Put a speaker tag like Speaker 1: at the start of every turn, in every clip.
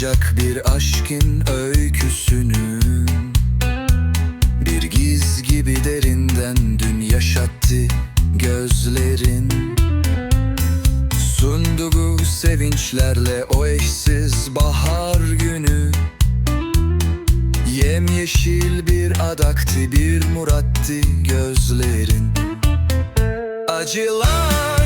Speaker 1: yaşanacak bir aşkın öyküsünü. Bir giz gibi derinden dün yaşattı gözlerin. Sunduğu sevinçlerle o eşsiz bahar günü. Yemyeşil bir adaktı bir murattı gözlerin. Acılar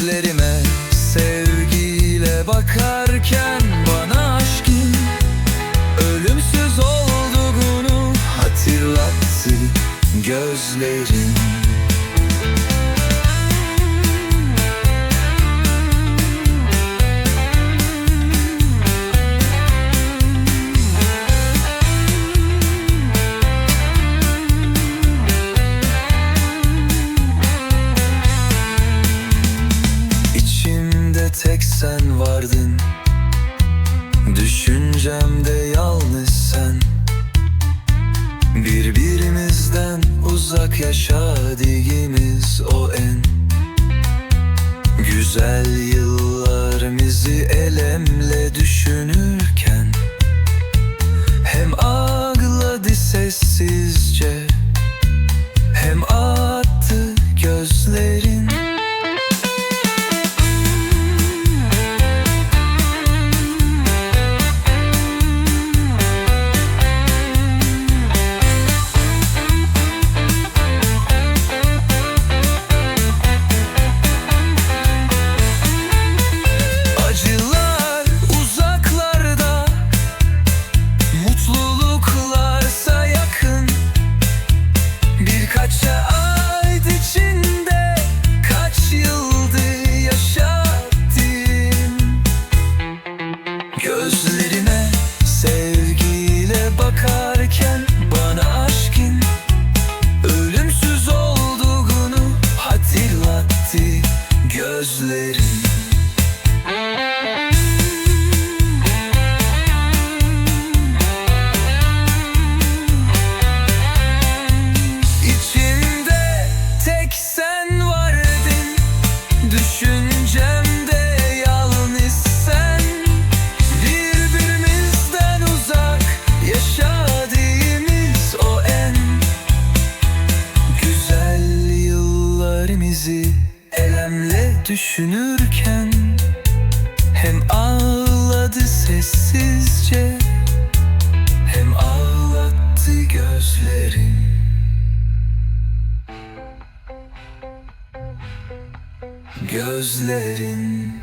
Speaker 1: Gözlerime sevgiyle bakarken Bana aşkın ölümsüz olduğunu hatırlattı gözlerin sen vardın. Düşüncemde yalnız sen. Birbirimizden uzak yaşadığımız o en. Güzel yıllarımızı elemle düşünürken Hem ağladı sessizce düşünürken Hem ağladı sessizce Hem ağlattı gözlerin Gözlerin